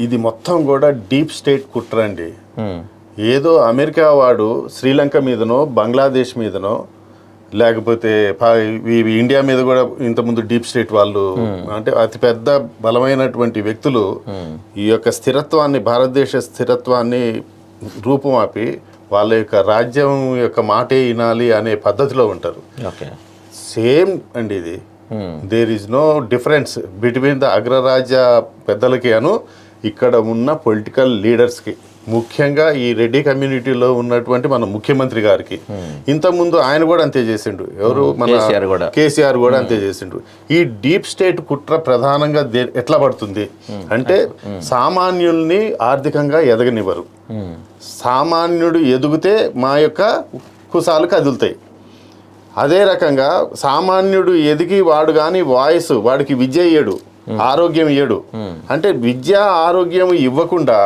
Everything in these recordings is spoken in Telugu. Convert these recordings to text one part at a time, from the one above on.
ఇది మొత్తం కూడా డీప్ స్టేట్ కుట్ర అండి ఏదో అమెరికా వాడు శ్రీలంక మీదనో బంగ్లాదేశ్ మీదనో లేకపోతే ఇండియా మీద కూడా ఇంతకుముందు డీప్ స్టేట్ వాళ్ళు అంటే అతిపెద్ద బలమైనటువంటి వ్యక్తులు ఈ యొక్క స్థిరత్వాన్ని భారతదేశ స్థిరత్వాన్ని రూపుమాపి వాళ్ళ యొక్క రాజ్యం యొక్క మాటే వినాలి అనే పద్ధతిలో ఉంటారు. ఓకే. సేమ్ అండి ఇది. There is no difference between the అగ్రరాజ్య పెద్దలకి అను ఇక్కడ ఉన్న పొలిటికల్ లీడర్స్కి ముఖ్యంగా ఈ రెడ్డి కమ్యూనిటీలో ఉన్నటువంటి మన ముఖ్యమంత్రి గారికి. ఇంతకుముందు ఆయన కూడా అంతే చేసిండు. ఎవరు మన కేసీఆర్ కూడా. కేసీఆర్ కూడా అంతే చేసిండు. ఈ డీప్ స్టేట్ కుట్ర ప్రధానంగా ఎట్లా పడుతుంది? అంటే సామాన్యుల్ని ఆర్థికంగా ఎదగనివ్వరు. సామాన్యుడు ఎదిగితే మా యొక్క కుసాలు కదులుతాయి. అదే రకంగా సామాన్యుడు ఎదిగి వాడు కానీ వాయిస్ వాడికి విద్య ఇయ్యడు ఆరోగ్యం ఇయ్యడు అంటే విద్య ఆరోగ్యం ఇవ్వకుండా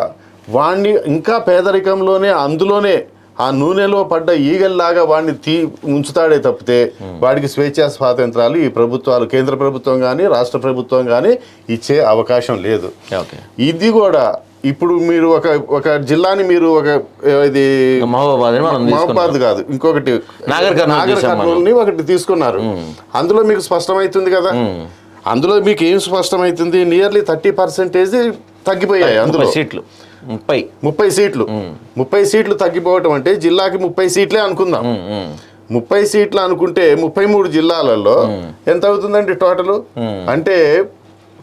వాణ్ణి ఇంకా పేదరికంలోనే అందులోనే ఆ నూనెలో పడ్డ ఈగల్లాగా వాడిని తీ ఉంచుతాడే తప్పితే వాడికి స్వేచ్ఛా స్వాతంత్రాలు ఈ ప్రభుత్వాలు కేంద్ర ప్రభుత్వం కానీ రాష్ట్ర ప్రభుత్వం కానీ ఇచ్చే అవకాశం లేదు. ఇది కూడా ఇప్పుడు మీరు ఒక ఒక జిల్లాని మీరు ఒక ఇది మహబాద్ కాదు ఇంకొకటి నాగర్ నాగర్. కర్నూలుని ఒకటి తీసుకున్నారు. అందులో మీకు స్పష్టమవుతుంది కదా? అందులో మీకు ఏం స్పష్టమవుతుంది నియర్లీ థర్టీ పర్సెంటేజ్ తగ్గిపోయాయి అందులో. సీట్లు. ముప్పై. ముప్పై సీట్లు. ముప్పై సీట్లు తగ్గిపోవటం అంటే జిల్లాకి ముప్పై సీట్లే అనుకుందాం. ముప్పై సీట్లు అనుకుంటే ముప్పై మూడు జిల్లాలలో ఎంత అవుతుందండి టోటల్? అంటే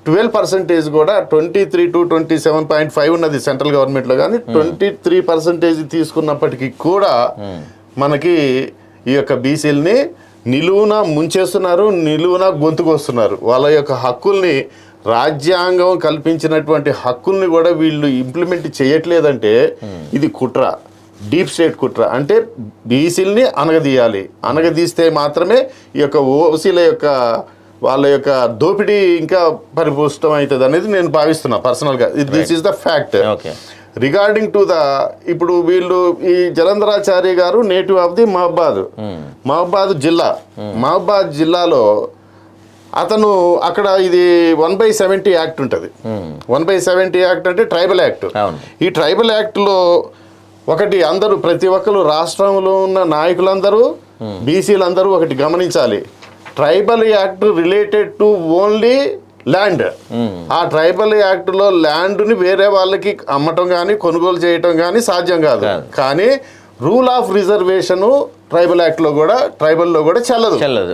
ట్వెల్వ్ పర్సెంటేజ్ కూడా twenty three to twenty seven point five ఉన్నది సెంట్రల్ గవర్నమెంట్లో. కానీ ట్వంటీ త్రీ పర్సెంటేజ్ తీసుకున్నప్పటికీ కూడా మనకి ఈ యొక్క బీసీలని నిలువున ముంచేస్తున్నారు నిలువున గొంతుకొస్తున్నారు. వాళ్ళ యొక్క హక్కుల్ని రాజ్యాంగం కల్పించినటువంటి హక్కుల్ని కూడా వీళ్ళు ఇంప్లిమెంట్ చేయట్లేదంటే ఇది కుట్ర డీప్ స్టేట్ కుట్ర. అంటే బీసీలని అనగదీయాలి. అనగదీస్తే మాత్రమే ఈ యొక్క ఓసీల యొక్క వాళ్ళ యొక్క దోపిడీ ఇంకా పరిపుష్టం అవుతుంది అనేది నేను భావిస్తున్నా పర్సనల్గా. This is the fact okay regarding to the ఇప్పుడు వీళ్ళు ఈ జలంధరాచారి గారు నేటివ్ ఆఫ్ ది మహబాద్. మహబాద్ జిల్లా. మహబాద్ జిల్లాలో అతను అక్కడ ఇది వన్ బై సెవెంటీ యాక్ట్ ఉంటుంది. వన్ బై సెవెంటీ యాక్ట్ అంటే ట్రైబల్ యాక్ట్. ఈ ట్రైబల్ యాక్ట్లో ఒకటి అందరూ ప్రతి ఒక్కరు రాష్ట్రంలో ఉన్న నాయకులందరూ బీసీలందరూ ఒకటి గమనించాలి. Tribal act related to only land ఆ ట్రైబల్ యాక్ట్లో ల్యాండ్ని వేరే వాళ్ళకి అమ్మటం కానీ కొనుగోలు చేయటం కానీ సాధ్యం కాదు. కానీ రూల్ ఆఫ్ రిజర్వేషన్ ట్రైబల్ యాక్ట్లో కూడా ట్రైబల్లో కూడా చెల్లదు చెల్లదు.